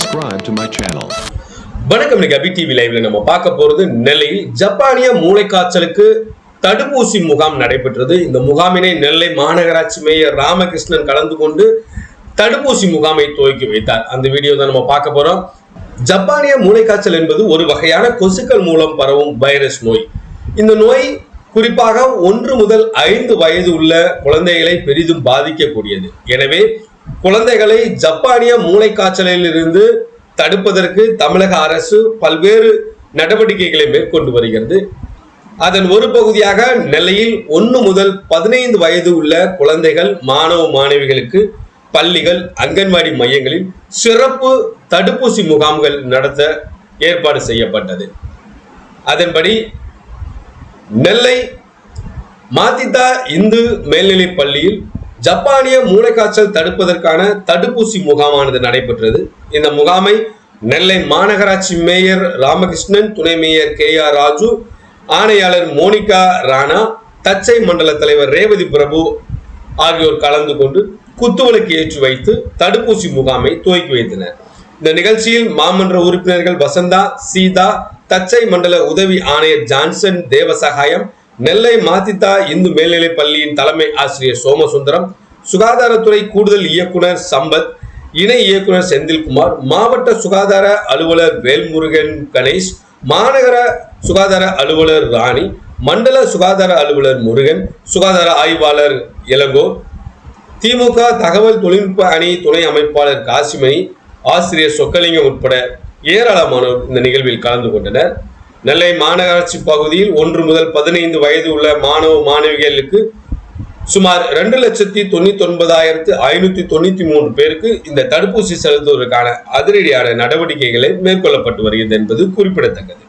subscribe to my channel. வணக்கம் இன்னைக்கு அபி TV லைவ்ல நம்ம பார்க்க போறது நெல்லையில் ஜப்பானிய மூளைக்காய்ச்சலுக்கு தடுப்பூசி முகாம் நடைபெற்றது. இந்த முகாமினை நெல்லை மாநகராட்சி மேயர் ராமகிருஷ்ணன் கலந்து கொண்டு தடுப்பூசி முகாமை துவக்கி வைத்தார். அந்த வீடியோ தான் நம்ம பார்க்க போறோம். ஜப்பானிய மூளைக்காய்ச்சல் என்பது ஒரு வகையான கொசுக்கள் மூலம் பரவும் வைரஸ் நோய். இந்த நோய் குறிப்பாக ஒன்று முதல் ஐந்து வயது உள்ள குழந்தைகளை பெரிதும் பாதிக்கக்கூடியது. எனவே குழந்தைகளை ஜப்பானிய மூளைக்காய்ச்சலில் இருந்து தடுப்பதற்கு தமிழக அரசு பல்வேறு நடவடிக்கைகளை மேற்கொண்டு வருகிறது. அதன் ஒரு பகுதியாக நெல்லையில் ஒன்று முதல் பதினைந்து வயது உள்ள குழந்தைகள் மாணவ மாணவிகளுக்கு பள்ளிகள் அங்கன்வாடி மையங்களில் சிறப்பு தடுப்பூசி முகாம்கள் நடத்த ஏற்பாடு செய்யப்பட்டது. அதன்படி நெல்லை மாத்திதா இந்து மேல்நிலைப் பள்ளியில் ஜப்பானிய மூளைக்காய்ச்சல் தடுப்பதற்கான தடுப்பூசி முகாமானது நடைபெற்றது. இந்த முகாமை நெல்லை மாநகராட்சி மேயர் ராமகிருஷ்ணன் துணை மேயர் கே ஆர் ராஜு ஆணையாளர் மோனிகா ராணா தச்சை மண்டல தலைவர் ரேவதி பிரபு ஆகியோர் கலந்து கொண்டு குத்துவிளக்கு ஏற்றி வைத்து தடுப்பூசி முகாமை துவக்கி வைத்தனர். இந்த நிகழ்ச்சியில் மாமன்ற உறுப்பினர்கள் வசந்தா சீதா தச்சை மண்டல உதவி ஆணையர் ஜான்சன் தேவசகாயம் நெல்லை மாத்தித்தா இந்து மேல்நிலைப் பள்ளியின் தலைமை ஆசிரியர் சோமசுந்தரம் சுகாதாரத்துறை கூடுதல் இயக்குனர் சம்பத் இணை இயக்குனர் செந்தில்குமார் மாவட்ட சுகாதார அலுவலர் வேல்முருகன் கணேஷ் மாநகர சுகாதார அலுவலர் ராணி மண்டல சுகாதார அலுவலர் முருகன் சுகாதார ஆய்வாளர் இளங்கோ திமுக தகவல் தொழில்நுட்ப அணி துணை அமைப்பாளர் காசிமணி ஆசிரியர் சொக்கலிங்கம் உட்பட ஏராளமானோர் இந்த நிகழ்வில் கலந்து கொண்டனர். நெல்லை மாநகராட்சி பகுதியில் ஒன்று முதல் பதினைந்து வயது உள்ள மாணவ மாணவிகளுக்கு சுமார் ரெண்டு லட்சத்தி தொண்ணூத்தி ஒன்பதாயிரத்து ஐநூத்தி தொண்ணூத்தி மூன்று பேருக்கு இந்த தடுப்பூசி செலுத்துவதற்கான அதிரடியான நடவடிக்கைகளை மேற்கொள்ளப்பட்டு வருகிறது என்பது குறிப்பிடத்தக்கது.